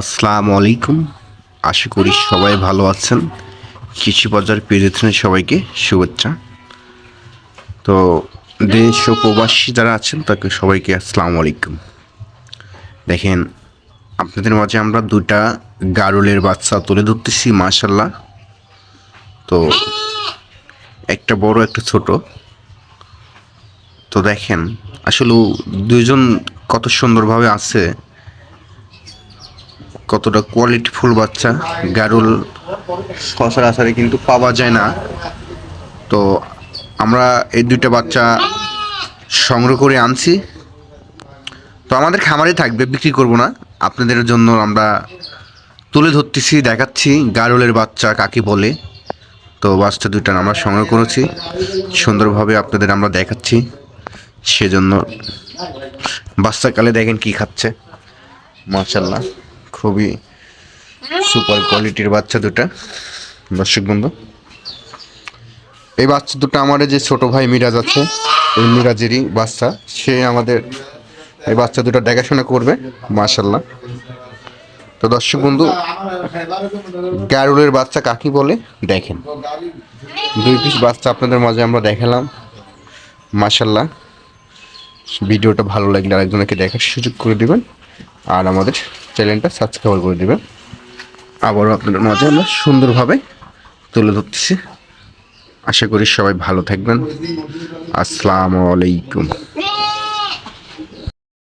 আসসালামু আলাইকুম। আশা করি সবাই ভালো আছেন। কৃষি বাজার পেজেছেন সবাইকে শুভেচ্ছা। তো দেশ প্রবাসী যারা আছেন, তাকে সবাইকে আসসালামু আলাইকুম। দেখেন, আপনাদের মাঝে আমরা দুটা গারুলের বাচ্চা তুলে ধরতেছি মাশাল্লাহ তো একটা বড়, একটা ছোট। তো দেখেন, আসলে দুজন কত সুন্দরভাবে আছে কতটা কোয়ালিটিফুল বাচ্চা। গারুল সচরাচরে কিন্তু পাওয়া যায় না। তো আমরা এই দুইটা বাচ্চা সংগ্রহ করে আনছি। তো আমাদের খামারে থাকবে, বিক্রি করব না। আপনাদের জন্য আমরা তুলে ধরতেছি, দেখাচ্ছি গারুলের বাচ্চা কাকে বলে। তো বাচ্চা দুইটা আমরা সংগ্রহ করেছি। সুন্দরভাবে আপনাদের আমরা দেখাচ্ছি। সেজন্য বাচ্চাকালে দেখেন কি খাচ্ছে। মাশাল্লাহ খুবই সুপার কোয়ালিটির বাচ্চা দুটা। দর্শক বন্ধু, এই বাচ্চা দুটো আমার যে ছোট ভাই মিরাজ আছে, এই মিরাজেরই বাচ্চা। সে আমাদের এই বাচ্চা দুটো দেখাশোনা করবে মাশাল্লাহ তো দর্শক বন্ধু গ্যারুলের বাচ্চা কাকি বলে, দেখেন। দুই পিস বাচ্চা আপনাদের মাঝে আমরা দেখালাম মাশাল্লাহ ভিডিওটা ভালো লাগলে আরেকজনকে দেখার সুযোগ করে দেবেন। আর আমাদের চ্যানেলটা সাবস্ক্রাইব করে দেবেন। আবারও আপনাদের মাঝে আমরা সুন্দরভাবে তুলে ধরতেছি। আশা করি সবাই ভালো থাকবেন। আসসালামু আলাইকুম।